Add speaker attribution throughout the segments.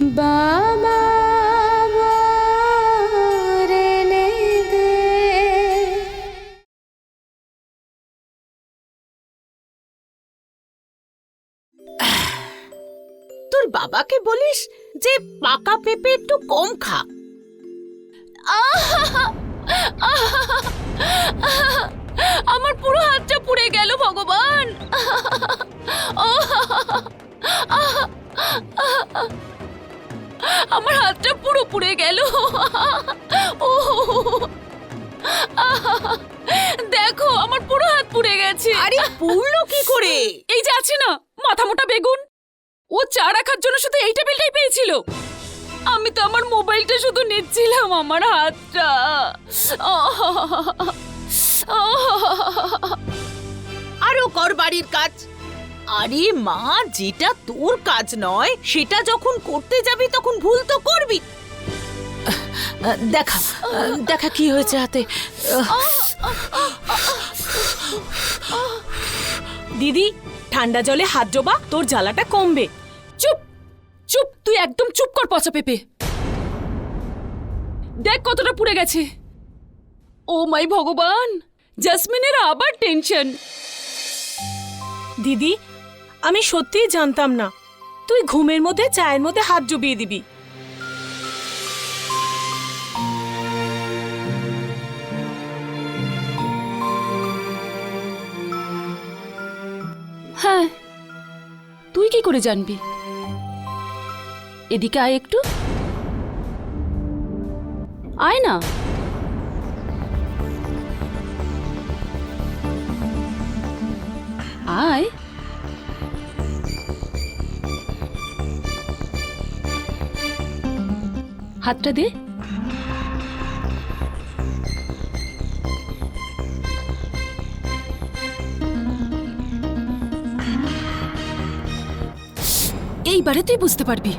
Speaker 1: বাবা
Speaker 2: তোর বাবাকে বলিস যে পাকা পেঁপে একটু কম খা।
Speaker 1: আমার পুরো হাতটা পুড়ে গেল ভগবান। আমার হাতটা পুরো পুড়ে গেল। ও। দেখো আমার পুরো হাত পুড়ে গেছে।
Speaker 2: আরে পুড়লো কি করে?
Speaker 1: এই যে আছে না মাথা মোটা বেগুন। ও চা রাখার জন্য শুধু এই টেবিলটাই পেয়েছিল। আমি তো আমার মোবাইলটা শুধু নিচ্ছিলাম আমার হাতটা।
Speaker 2: আরও কর বাড়ির কাজ। আরে মা যেটা তোর কাজ নয় সেটা যখন করতে যাবি তখন ভুল তো করবি। দেখা দেখা কি হয়েছে হাতে।
Speaker 3: দিদি ঠান্ডা জলে হাত ডোবা তোর জ্বালাটা কমবে।
Speaker 1: চুপ চুপ তুই একদম চুপ কর পচা পেপে। দেখ কতটা পুড়ে গেছে। ও মাই ভগবান জাসমিনের আবার টেনশন
Speaker 3: দিদি আমি সত্যিই জানতাম না। তুই ঘুমের মধ্যে, চায়ের মধ্যে হাত ডুবিয়ে দিবি।
Speaker 1: হ্যাঁ তুই কি করে জানবি? এদিকে আয় একটু। আয় না। আয়। হাতটা দে। এইবারে তুই বুঝতে পারবি।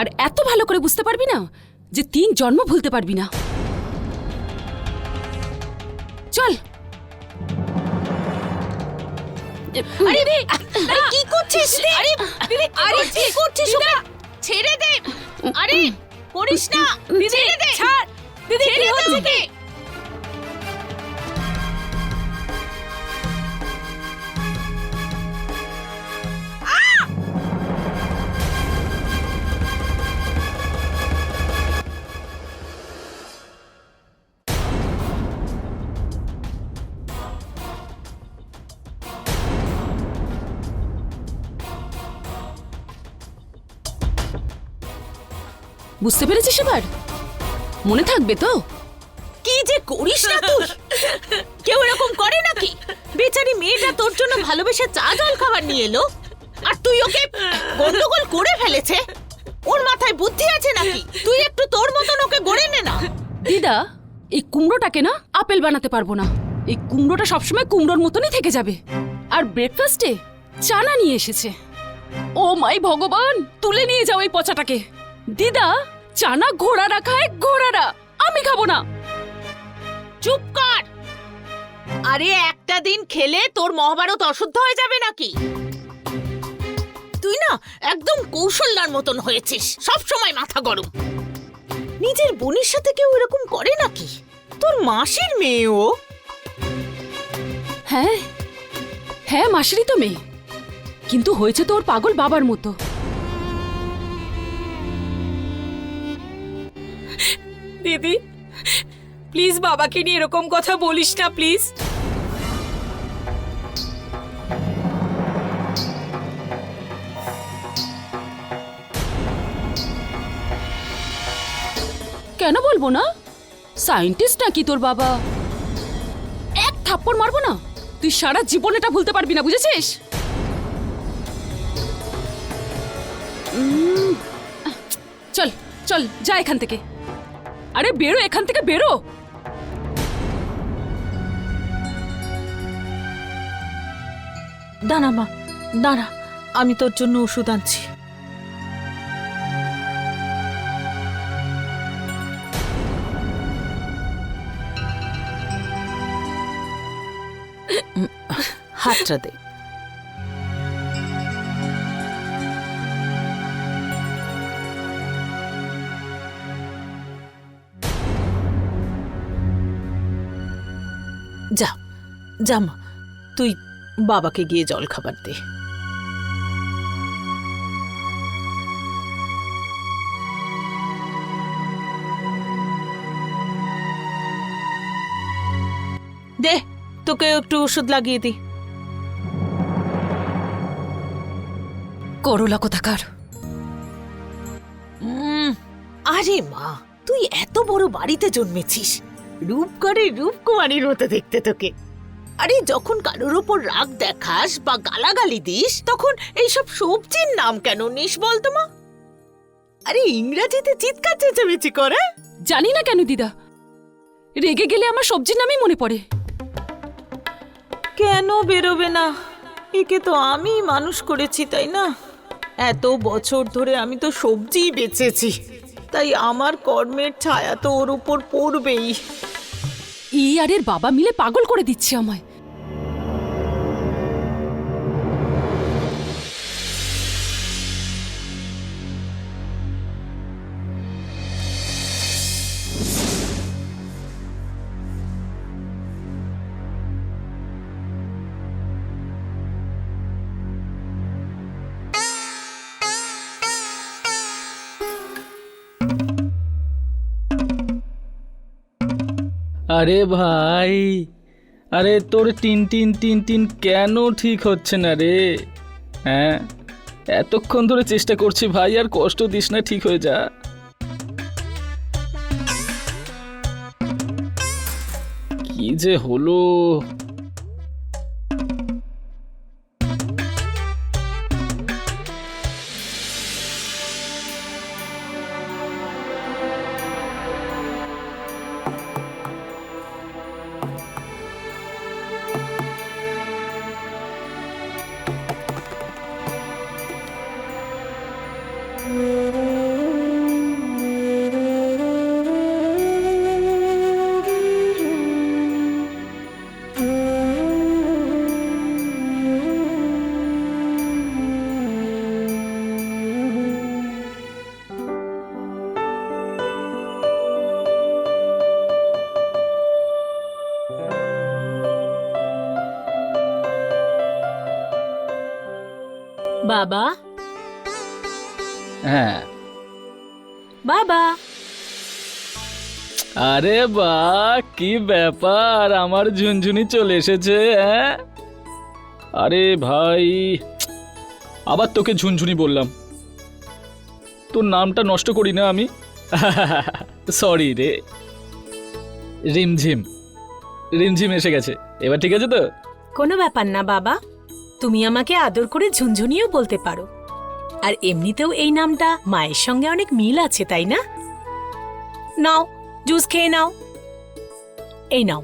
Speaker 1: আর এত ভালো করে বুঝতে পারবি না যে তিন জন্ম ভুলতে পারবি না। চল।
Speaker 2: আরে কি করছিস? আরে আরে কি করছিস ছেড়ে দে। আরে করিস না। দিদি ছাড়। দিদি কি হচ্ছে কি?
Speaker 1: বুঝতে পেরেছিস এবার? মনে থাকবে তো?
Speaker 2: কি যে করিস না তুই? কেউ এরকম করে নাকি? বেচারি মেয়েটা তোর জন্য ভালোবেসে চা জল খাবার নিয়ে এলো। আর তুই ওকে গন্ডগোল করে ফেলেছে? ওর মাথায় বুদ্ধি আছে নাকি? তুই একটু তোর মতন ওকে গড়ে নে না।
Speaker 1: দিদা এই কুমড়োটাকে না আপেল বানাতে পারব না। এই কুমড়োটা সবসময় কুমড়োর মতনই থেকে যাবে। আর ব্রেকফাস্টে চানা নিয়ে এসেছে। ও মাই ভগবান তুলে নিয়ে যাও এই পচাটাকে। দিদা চানা ঘোড়ারা খায় ঘোড়ারা। আমি খাব না।
Speaker 2: চুপ কর। আরে একটা দিন খেলে তোর মহাভারত অশুদ্ধ হয়ে যাবে নাকি? তুই না একদম কৌশল্যার মতন হয়েছিস সব সময় মাথা গরম। নিজের বোনের সাথে কেউ এরকম করে নাকি? তোর মাসির মেয়ে ও।
Speaker 1: হ্যাঁ। হ্যাঁ মাসিরই তো মেয়ে। কিন্তু হয়েছে তো ওর পাগল বাবার মতো।
Speaker 3: দিদি। প্লিজ বাবাকে নিয়ে এরকম কথা বলিস না, প্লিজ।
Speaker 1: কেন বলব না? সায়েন্টিস্ট নাকি তোর বাবা? এক থাপ্পড় মারবো না? তুই সারা জীবন এটা ভুলতে পারবি না, বুঝেছিস? চল চল, যা এখান থেকে। আরে বেরো এখান থেকে বেরো।
Speaker 2: দাঁড়া মা দাঁড়া আমি তোর জন্য ওষুধ আনছি। হাতটা দে। যা মা তুই বাবাকে গিয়ে জল খাবার দে। দে তোকে একটু ওষুধ লাগিয়ে দি।
Speaker 1: করলা কোথাকার?
Speaker 2: উম, আরে মা তুই এত বড় বাড়িতে জন্মেছিস। রূপকারী রূপকুমারীর মতো দেখতে তোকে। আরে যখন কারোর ওপর রাগ দেখাস বা গালাগালি দিস তখন এইসব সবজির নাম কেন নিস বলতো মা? আরে ইংরেজিতে চিৎকার চেঁচামেচি করে
Speaker 1: জানি না কেন দিদা। রেগে গেলে আমার সবজির নামই মনে পড়ে।
Speaker 2: কেন বেরোবে না? একে তো আমি মানুষ করেছি তাই না? এত বছর ধরে আমি তো সবজিই বেচেছি। তাই আমার কর্মের ছায়া তো ওর উপর পড়বেই।
Speaker 1: ই আর এর বাবা মিলে পাগল করে দিচ্ছে আমায়।
Speaker 4: আরে ভাই, আরে তোর টিন টিন টিন টিন কেন ঠিক হচ্ছে না রে? হ্যাঁ এতক্ষণ ধরে চেষ্টা করছি ভাই, আর কষ্ট দিস না, ঠিক হয়ে যা। কি যে হলো?
Speaker 3: বাবা।
Speaker 4: হ্যাঁ।
Speaker 3: বাবা।
Speaker 4: আরে বা কি ব্যাপার? আমার ঝুনঝুনি চলে এসেছে হ্যাঁ? আরে ভাই আবার তোকে ঝুনঝুনি বললাম। তোর নামটা নষ্ট করি না আমি? সরি রে। রিমঝিম। রিমঝিম এসে গেছে। এবার ঠিক আছে তো?
Speaker 3: কোনো ব্যাপার না বাবা। তুমি আমাকে আদর করে ঝুনঝুনিও বলতে পারো। আর এমনিতেও এই নামটা মায়ের সঙ্গে অনেক মিল আছে তাই না? নাও জুস খেয়ে নাও। এই নাও।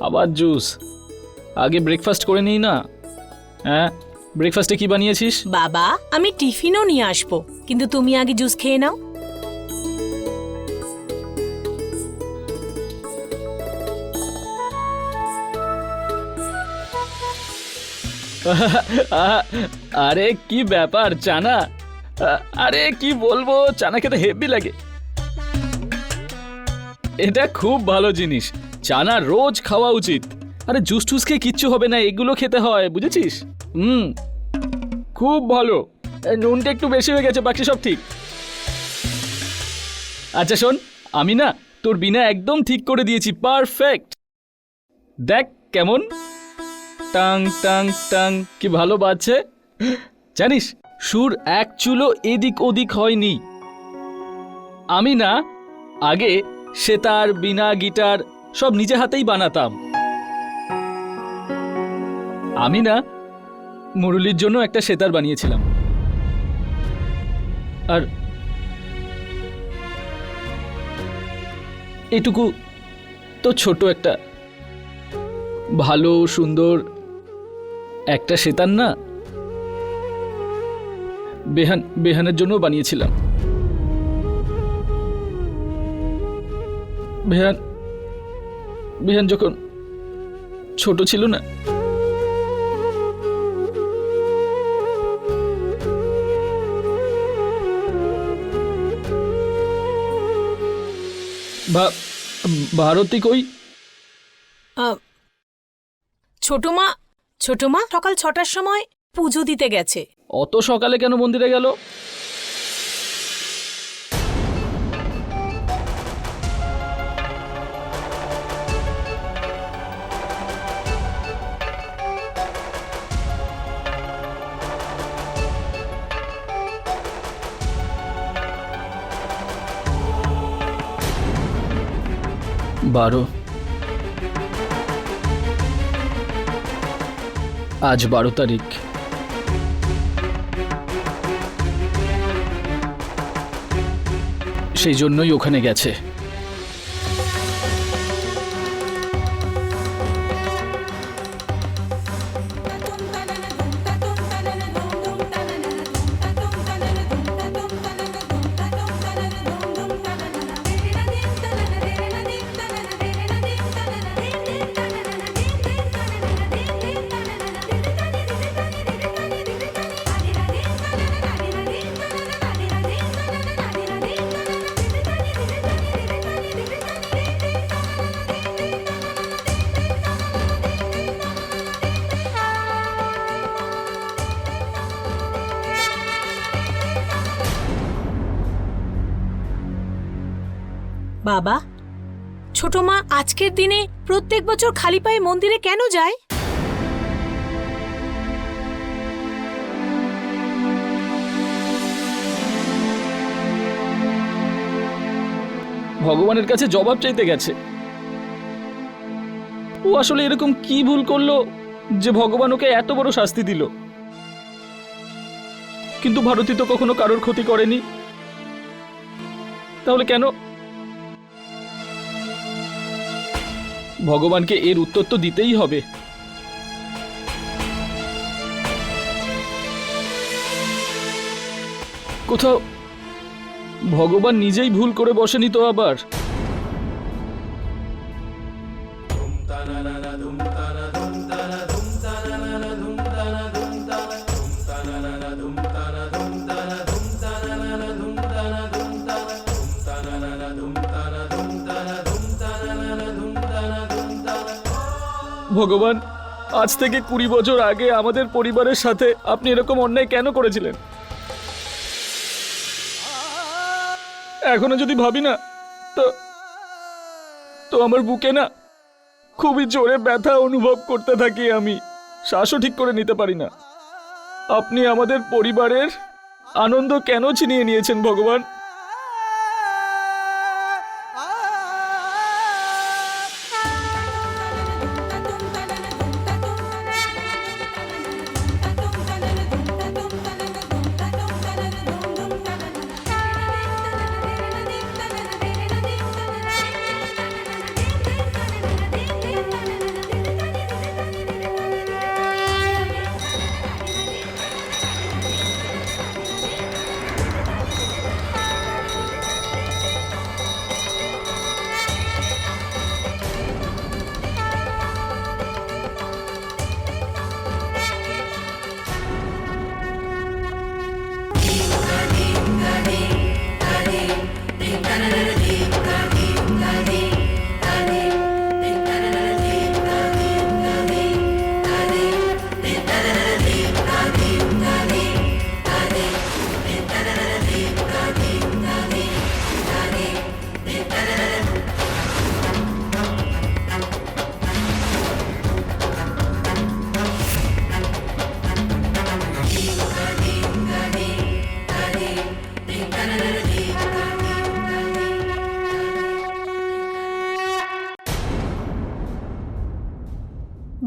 Speaker 4: আবার জুস। আগে ব্রেকফাস্ট করে নিই না? হ্যাঁ ব্রেকফাস্টে কি বানিয়েছিস?
Speaker 3: বাবা আমি টিফিনও নিয়ে আসব কিন্তু তুমি আগে জুস খেয়ে নাও।
Speaker 4: আরে কি ব্যাপার, চানা? আরে কি বলব চানা খেতে হেভি লাগে। এটা খুব ভালো জিনিস। চানা রোজ খাওয়া উচিত। আরে জুস টুস খেয়ে কিচ্ছু হবে না, এগুলো খেতে হয়, বুঝেছিস? হুম। খুব ভালো। নুনটা একটু বেশি হয়ে গেছে, বাকি সব ঠিক। আচ্ছা শোন, আমি না তোর বিনা একদম ঠিক করে দিয়েছি পারফেক্ট দেখ কেমন। টাং টাং টাং। কি ভালো বাজছে? জানিস, সুর এক চুলো এদিক ওদিক হয়নি। আমি না, আগে সেতার, বিনা গিটার সব নিজে হাতেই বানাতাম। আমি না, মুরলির জন্য একটা সেতার বানিয়েছিলাম। আর এটুকু তো ছোট একটা ভালো, সুন্দর একটা সেতার না? বেহান, বেহানের জন্য বানিয়েছিলাম। বেহান বেহান যখন ছোট ছিল না ভারতী কই?
Speaker 3: ছোট মা ছোট মা সকাল ছটার সময় পুজো দিতে গেছে।
Speaker 4: অত সকালে কেন মন্দিরে গেল? বারো। আজ বারো তারিখ। সেই জন্যই ওখানে গেছে।
Speaker 3: বাবা? ছোট মা, আজকের দিনে প্রত্যেক বছর খালি পায়ে মন্দিরে কেন যায়?
Speaker 4: ভগবানের কাছে জবাব চাইতে গেছে। ও আসলে এরকম কি ভুল করল যে ভগবান ওকে এত বড় শাস্তি দিল? কিন্তু ভারতী তো কখনো কারোর ক্ষতি করেনি। তাহলে কেন ভগবানকে এর উত্তর তো দিতেই হবে। কোথাও ভগবান নিজেই ভুল করে বসেনি তো আবার? ভগবান, আজ থেকে কুড়ি বছর আগে আমাদের পরিবারের সাথে আপনি এরকম অন্যায় কেন করেছিলেন? এখনও যদি ভাবি না, তো তো আমার বুকে না খুবই জোরে ব্যথা অনুভব করতে থাকি আমি। শ্বাসও ঠিক করে নিতে পারি না। আপনি আমাদের পরিবারের আনন্দ কেন ছিনিয়ে নিয়েছেন ভগবান?
Speaker 3: தனநன தீப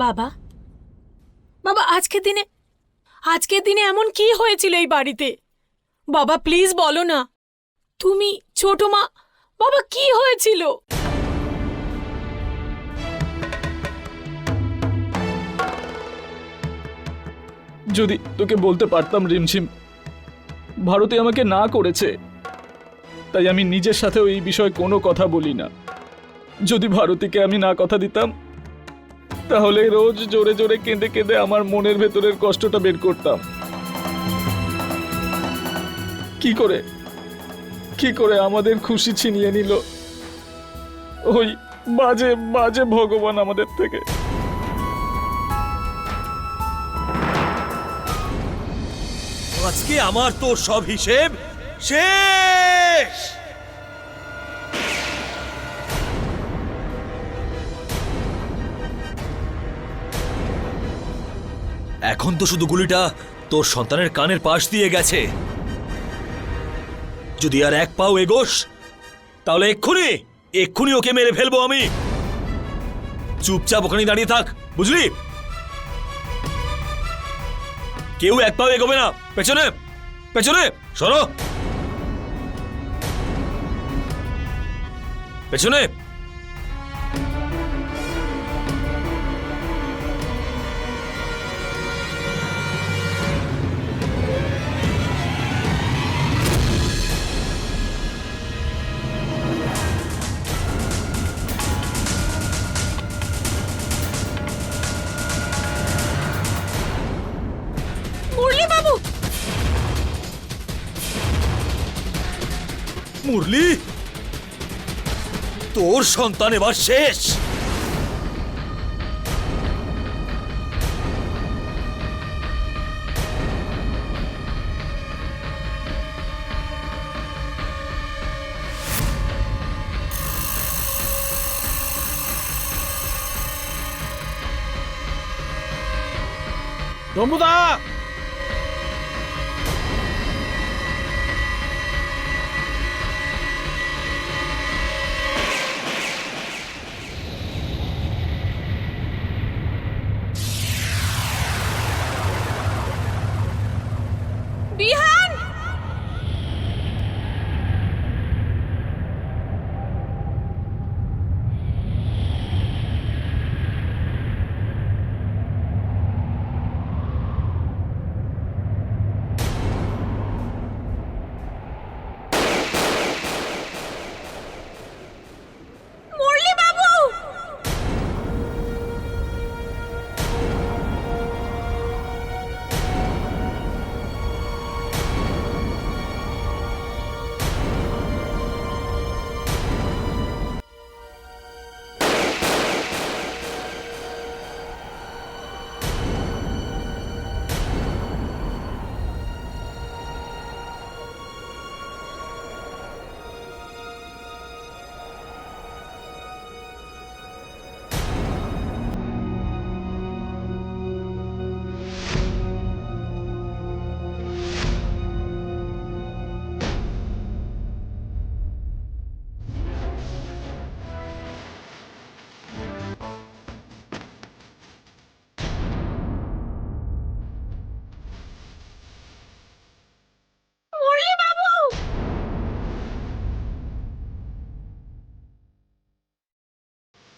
Speaker 3: বাবা? বাবা, আজকের দিনে আজকের দিনে এমন কি হয়েছিল এই বাড়িতে? বাবা, প্লিজ বলো না। তুমি ছোট মা, বাবা, কি হয়েছিল?
Speaker 4: যদি তোকে বলতে পারতাম, রিমঝিম, ভারতে আমাকে না করেছে, তাই আমি নিজের সাথেও এই বিষয়ে কোনো কথা বলি না। যদি ভারতীকে আমি না কথা দিতাম তাহলে রোজ জোরে জোরে কেঁদে কেঁদে আমার মনের ভেতরের কষ্টটা বের করতাম। কি করে? কি করে আমাদের খুশি ছিনিয়ে নিল? ওই বাজে বাজে ভগবান আমাদের থেকে।
Speaker 5: আজকে আমার তোর সব হিসেব শেষ! এখন তো শুধু গুলিটা তোর সন্তানের কানের পাশ দিয়ে গেছে। যদি আর এক পাও এগোস, তাহলে এক্ষুনি এক্ষুনি ওকে মেরে ফেলব আমি। চুপচাপ ওখানে দাঁড়িয়ে থাক, বুঝলি? কেউ এক পাও এগোবে না। পেছনে পেছনে, সরো। পেছনে সন্তান এবার শেষ
Speaker 6: দম্বুদা
Speaker 3: বিহান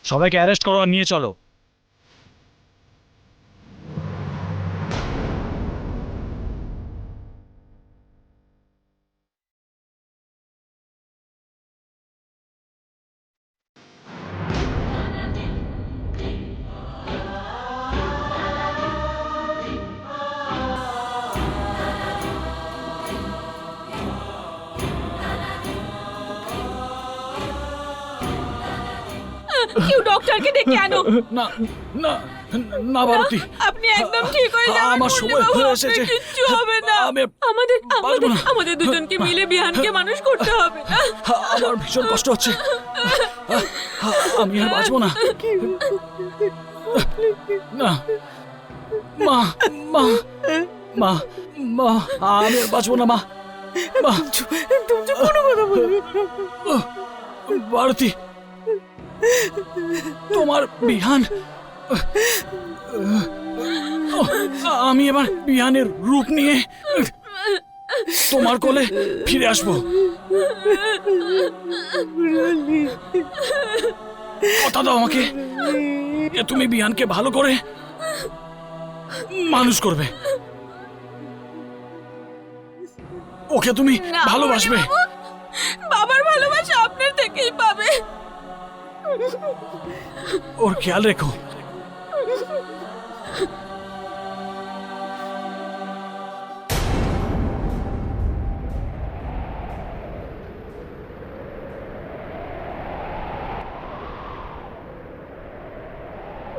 Speaker 7: সবাইকে অ্যারেস্ট করো আর নিয়ে চলো। না না না ভারতী।
Speaker 3: আপনি একদম ঠিক হয়ে যাবেন
Speaker 7: আমার সময় হয়ে এসেছে।
Speaker 3: কিচ্ছু হবে না।
Speaker 7: আমি
Speaker 3: আমাদের আমাদের আমাদের দুজনকে মিলে বিহানকে মানুষ করতে হবে না।
Speaker 7: আমার ভীষণ কষ্ট হচ্ছে। আমি আর বাঁচবো না। না মা মা মা মা আমি আর বাঁচবো না মা মা। ভারতী তোমার বিহান আমি এবার বিহানের রূপ নিয়ে তোমার কোলে ফিরে আসব। কথা দাও আমাকে তুমি বিহানকে ভালো করে মানুষ করবে। ওকে তুমি ভালোবাসবে।
Speaker 3: বাবার ভালোবাসা আপনার থেকেই পাবে।
Speaker 7: ওর খেয়াল রেখো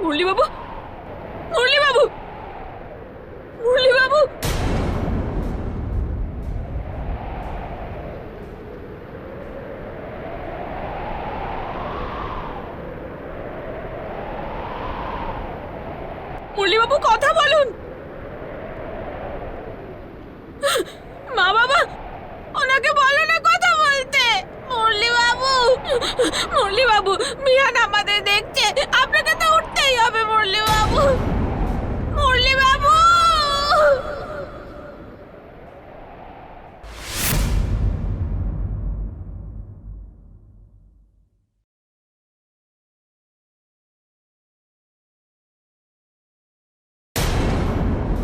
Speaker 3: মুরলি বাবু মুরলিবাবু কথা বলুন।